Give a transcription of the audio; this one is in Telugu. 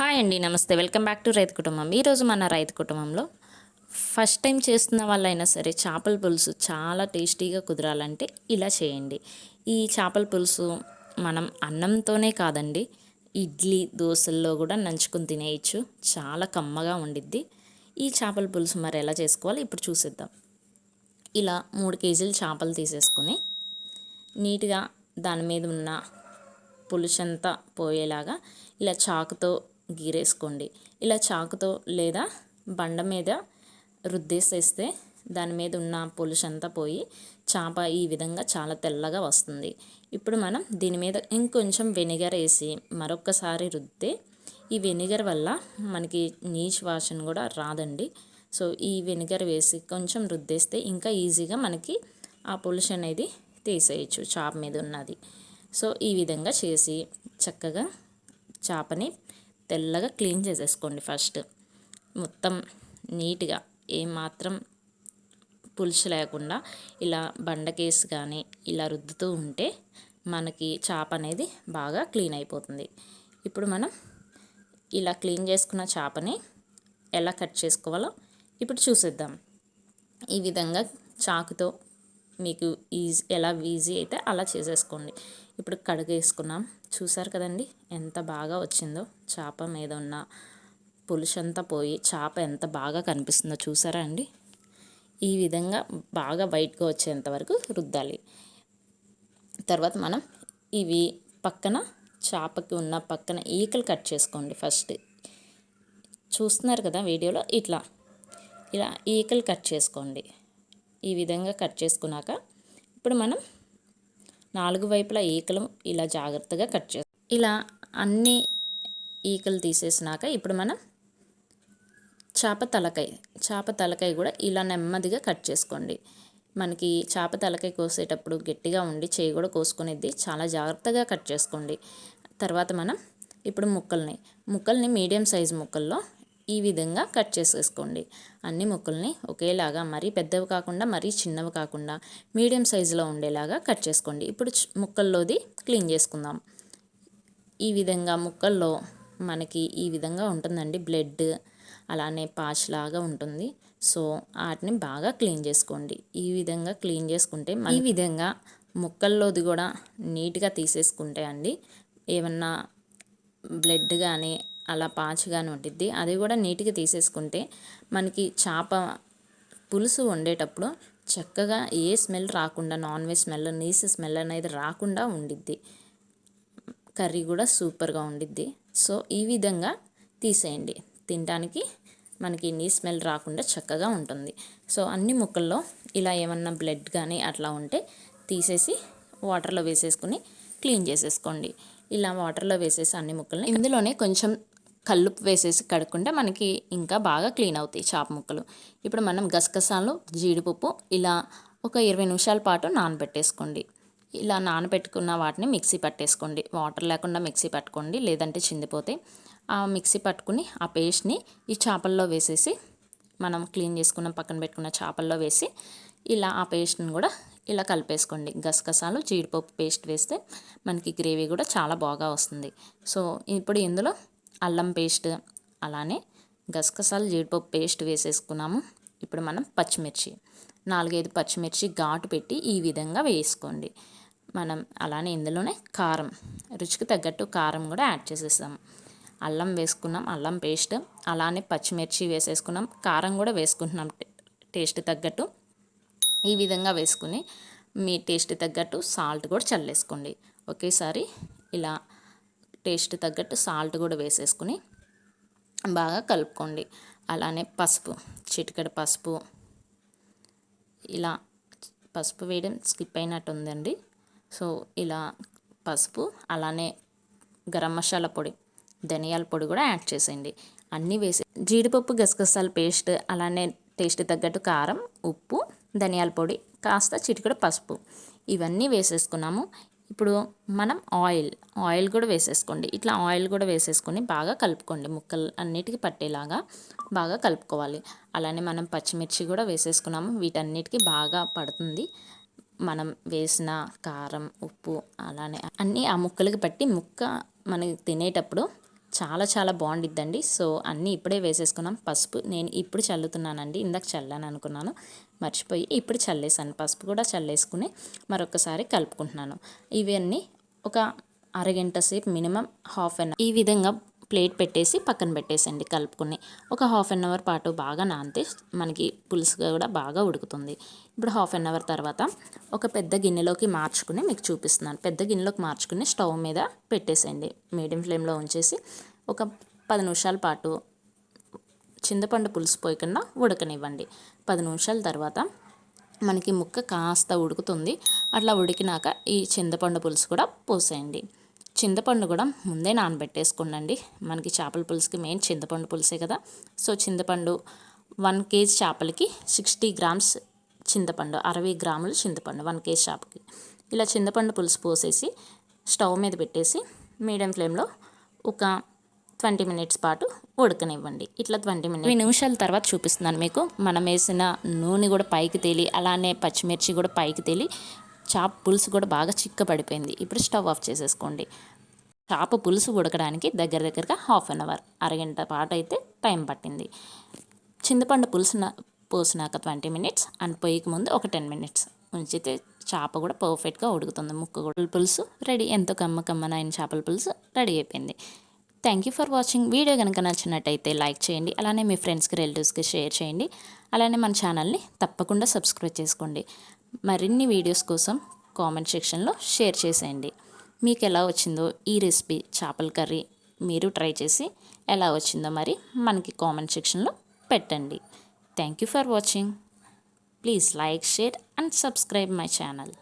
హాయ్ అండి నమస్తే. వెల్కమ్ బ్యాక్ టు రైతు కుటుంబం. ఈరోజు మన రైతు కుటుంబంలో ఫస్ట్ టైం చేస్తున్న వాళ్ళైనా సరే చేపల పులుసు చాలా టేస్టీగా కుదరాలంటే ఇలా చేయండి. ఈ చేపల పులుసు మనం అన్నంతోనే కాదండి ఇడ్లీ దోశల్లో కూడా నంచుకుని తినేయచ్చు. చాలా కమ్మగా ఉండిద్ది. ఈ చేపల పులుసు మరి ఎలా చేసుకోవాలి ఇప్పుడు చూసేద్దాం. ఇలా మూడు కేజీలు చేపలు తీసేసుకొని నీట్గా దాని మీద ఉన్న పులుసంతా పోయేలాగా ఇలా చాకుతో గీరేసుకోండి. ఇలా చాకుతో లేదా బండ మీద రుద్దేసేస్తే దాని మీద ఉన్న పులుసంతా పోయి చేప ఈ విధంగా చాలా తెల్లగా వస్తుంది. ఇప్పుడు మనం దీని మీద ఇంకొంచెం వెనిగర్ వేసి మరొక్కసారి రుద్దితే ఈ వెనిగర్ వల్ల మనకి నీచ్ వాసన కూడా రాదండి. సో ఈ వెనిగర్ వేసి కొంచెం రుద్దేస్తే ఇంకా ఈజీగా మనకి ఆ పులుసు అనేది తీసేయచ్చు చేప మీద ఉన్నది. సో ఈ విధంగా చేసి చక్కగా చేపని తెల్లగా క్లీన్ చేసేసుకోండి ఫస్ట్. మొత్తం నీట్గా ఏమాత్రం పులుసు లేకుండా ఇలా బండకేసి కానీ ఇలా రుద్దుతూ ఉంటే మనకి చేప అనేది బాగా క్లీన్ అయిపోతుంది. ఇప్పుడు మనం ఇలా క్లీన్ చేసుకున్న చేపని ఎలా కట్ చేసుకోవాలో ఇప్పుడు చూసేద్దాం. ఈ విధంగా చాకుతో మీకు ఈజీ ఎలా ఈజీ అయితే అలా చేసేసుకోండి. ఇప్పుడు కడిగేసుకున్నాం. చూసారు కదండి? ఎంత బాగా వచ్చిందో. చేప మీద ఉన్న పులుసంతా పోయి చేప ఎంత బాగా కనిపిస్తుందో చూసారా అండి? ఈ విధంగా బాగా వైట్గా వచ్చేంత వరకు రుద్దాలి. తర్వాత మనం ఇవి పక్కన చేపకి ఉన్న పక్కన ఈకలు కట్ చేసుకోండి ఫస్ట్. చూస్తున్నారు కదా వీడియోలో? ఇట్లా. ఇలా ఈకలు కట్ చేసుకోండి. ఈ విధంగా కట్ చేసుకున్నాక ఇప్పుడు మనం నాలుగు వైపులా ఈకలు ఇలా జాగ్రత్తగా కట్ చేస్తాం ఇలా అన్ని ఈకలు తీసేసినాక ఇప్పుడు మనం చేప తలకాయ చేప తలకాయ కూడా ఇలా నెమ్మదిగా కట్ చేసుకోండి. మనకి చేప తలకాయ కోసేటప్పుడు గట్టిగా ఉండి చేయి కూడా కోసుకునేది చాలా జాగ్రత్తగా కట్ చేసుకోండి. తర్వాత మనం ఇప్పుడు ముక్కల్ని ముక్కల్ని మీడియం సైజ్ ముక్కల్లో ఈ విధంగా కట్ చేసేసుకోండి. అన్ని ముక్కల్ని ఒకేలాగా మరీ పెద్దవి కాకుండా మరీ చిన్నవి కాకుండా మీడియం సైజులో ఉండేలాగా కట్ చేసుకోండి. ఇప్పుడు ముక్కల్లోది క్లీన్ చేసుకుందాం. ఈ విధంగా ముక్కల్లో మనకి ఈ విధంగా ఉంటుందండి బ్లడ్. అలానే పాచ్ లాగా ఉంటుంది. సో వాటిని బాగా క్లీన్ చేసుకోండి. ఈ విధంగా క్లీన్ చేసుకుంటే ఈ విధంగా ముక్కల్లోది కూడా నీట్గా తీసేసుకుంటే అండి ఏమన్నా బ్లడ్ కానీ అలా పాచిగానే ఉంటుంది అది కూడా నీట్గా తీసేసుకుంటే మనకి చేప పులుసు వండేటప్పుడు చక్కగా ఏ స్మెల్ రాకుండా నాన్ వెజ్ స్మెల్ నీసు స్మెల్ అనేది రాకుండా ఉండిద్ది. కర్రీ కూడా సూపర్గా ఉండిద్ది. సో ఈ విధంగా తీసేయండి. తినడానికి మనకి నీ స్మెల్ రాకుండా చక్కగా ఉంటుంది. సో అన్ని ముక్కల్లో ఇలా ఏమన్నా బ్లడ్ కానీ అట్లా ఉంటే తీసేసి వాటర్లో వేసేసుకుని క్లీన్ చేసేసుకోండి. ఇలా వాటర్లో వేసేసి అన్ని ముక్కల్ని ఇందులోనే కొంచెం కల్లుపు వేసేసి కడుక్కుంటే మనకి ఇంకా బాగా క్లీన్ అవుతాయి చేప ముక్కలు. ఇప్పుడు మనం గసగసాలు జీడిపప్పు ఇలా ఒక ఇరవై నిమిషాల పాటు నానబెట్టేసుకోండి. ఇలా నానబెట్టుకున్న వాటిని మిక్సీ పట్టేసుకోండి. వాటర్ లేకుండా మిక్సీ పట్టుకోండి లేదంటే చిందిపోతే ఆ మిక్సీ పట్టుకుని ఆ పేస్ట్ని ఈ చేపల్లో వేసేసి మనం క్లీన్ చేసుకున్న పక్కన పెట్టుకున్న చేపల్లో వేసి ఇలా ఆ పేస్ట్ని కూడా ఇలా కలిపేసుకోండి. గసగసాలు జీడిపప్పు పేస్ట్ వేస్తే మనకి గ్రేవీ కూడా చాలా బాగా వస్తుంది. సో ఇప్పుడు ఇందులో అల్లం పేస్ట్ అలానే గసగసాలు జీడిపప్పు పేస్ట్ వేసేసుకున్నాము. ఇప్పుడు మనం పచ్చిమిర్చి నాలుగైదు పచ్చిమిర్చి ఘాటు పెట్టి ఈ విధంగా వేసుకోండి. మనం అలానే ఇందులోనే కారం రుచికి తగ్గట్టు కారం కూడా యాడ్ చేసేసాం అల్లం వేసుకున్నాం అల్లం పేస్ట్ అలానే పచ్చిమిర్చి వేసేసుకున్నాం కారం కూడా వేసుకుంటున్నాం టేస్ట్ తగ్గట్టు. ఈ విధంగా వేసుకుని మీ టేస్ట్ తగ్గట్టు సాల్ట్ కూడా చల్లేసుకోండి. ఒకేసారి ఇలా టేస్ట్ తగ్గట్టు సాల్ట్ కూడా వేసేసుకుని బాగా కలుపుకోండి. అలానే పసుపు చిటికడ పసుపు. ఇలా పసుపు వేయడం స్కిప్ అయినట్టు ఉందండి. సో ఇలా పసుపు అలానే గరం మసాలా పొడి ధనియాల పొడి కూడా యాడ్ చేసేయండి. అన్నీ వేసి జీడిపప్పు గసగసాల పేస్ట్ అలానే టేస్ట్ తగ్గట్టు కారం ఉప్పు ధనియాల పొడి కాస్త చిటికడ పసుపు. ఇవన్నీ వేసేసుకున్నాము. ఇప్పుడు మనం ఆయిల్ ఆయిల్ కూడా వేసేసుకోండి. ఇట్లా ఆయిల్ కూడా వేసేసుకొని బాగా కలుపుకోండి. ముక్కలు అన్నిటికీ పట్టేలాగా బాగా కలుపుకోవాలి. అలానే మనం పచ్చిమిర్చి కూడా వేసేసుకున్నాము. వీటన్నిటికీ బాగా పడుతుంది. మనం వేసిన కారం ఉప్పు అలానే అన్నీ ఆ ముక్కలకి పట్టి ముక్క మనకి తినేటప్పుడు చాలా చాలా బాగుండిద్దండి. సో అన్నీ ఇప్పుడే వేసేసుకున్నాం. పసుపు నేను ఇప్పుడు చల్లుతున్నానండి. ఇందాక చల్లాను అనుకున్నాను. మర్చిపోయి ఇప్పుడు చల్లేసాను పసుపు కూడా చల్లేసుకుని మరొకసారి కలుపుకుంటున్నాను. ఇవన్నీ ఒక అరగంట సేపు మినిమం హాఫ్ అన్ ఈ విధంగా ప్లేట్ పెట్టేసి పక్కన పెట్టేసండి కలుపుకుని. ఒక హాఫ్ అన్ అవర్ పాటు బాగా నానితే మనకి పులుసు కూడా బాగా ఉడుకుతుంది. ఇప్పుడు హాఫ్ అన్ అవర్ తర్వాత ఒక పెద్ద గిన్నెలోకి మార్చుకుని మీకు చూపిస్తున్నాను. పెద్ద గిన్నెలోకి మార్చుకుని స్టవ్ మీద పెట్టేసేయండి మీడియం ఫ్లేమ్లో ఉంచేసి ఒక పది నిమిషాల పాటు చింతపండు పులుసు పోయకుండా ఉడకనివ్వండి. పది నిమిషాల తర్వాత మనకి ముక్క కాస్త ఉడుకుతుంది. అట్లా ఉడికినాక ఈ చింతపండు పులుసు కూడా పోసేయండి. చింతపండు కూడా ముందే నానబెట్టేసుకోండి మనకి చేపల పులుసుకి మెయిన్ చింతపండు పులుసే కదా. సో చింతపండు వన్ కేజీ చేపలకి సిక్స్టీ గ్రామ్స్ చింతపండు అరవై గ్రాములు చింతపండు వన్ కేజీ చేపకి. ఇలా చింతపండు పులుసు పోసేసి స్టవ్ మీద పెట్టేసి మీడియం ఫ్లేమ్లో ఒక ట్వంటీ మినిట్స్ పాటు ఉడకనివ్వండి. ఇట్లా ట్వంటీ మినిట్స్ నిమిషాల తర్వాత చూపిస్తున్నాను మీకు. మనం వేసిన నూనె కూడా పైకి తేలి అలానే పచ్చిమిర్చి కూడా పైకి తేలి చాప్ పులుసు కూడా బాగా చిక్కబడిపోయింది. ఇప్పుడు స్టవ్ ఆఫ్ చేసేసుకోండి. చేప పులుసు ఉడకడానికి దగ్గర దగ్గరగా హాఫ్ అన్ అవర్ అరగంట పాటు అయితే టైం పట్టింది. చింతపండు పులుసు పోసినాక ట్వంటీ మినిట్స్ అండ్ పొయ్యికి ముందు ఒక టెన్ మినిట్స్ ఉంచితే చేప కూడా పర్ఫెక్ట్గా ఉడుకుతుంది. ముక్క కూడా. పులుసు రెడీ ఎంతో కమ్మ కమ్మనైన చేపల పులుసు రెడీ అయిపోయింది. Thank you for watching. Video కనుక నచ్చినట్టయితే లైక్ చేయండి అలానే మీ ఫ్రెండ్స్కి రిలేటివ్స్కి షేర్ చేయండి అలానే మన ఛానల్ని తప్పకుండా సబ్స్క్రైబ్ చేసుకోండి. మరిన్ని వీడియోస్ కోసం కామెంట్ సెక్షన్లో షేర్ చేసేయండి. మీకు ఎలా వచ్చిందో ఈ రెసిపీ చేపల కర్రీ మీరు ట్రై చేసి ఎలా వచ్చిందో మరి మనకి కామెంట్ సెక్షన్లో పెట్టండి. Thank you for watching please like share and subscribe my channel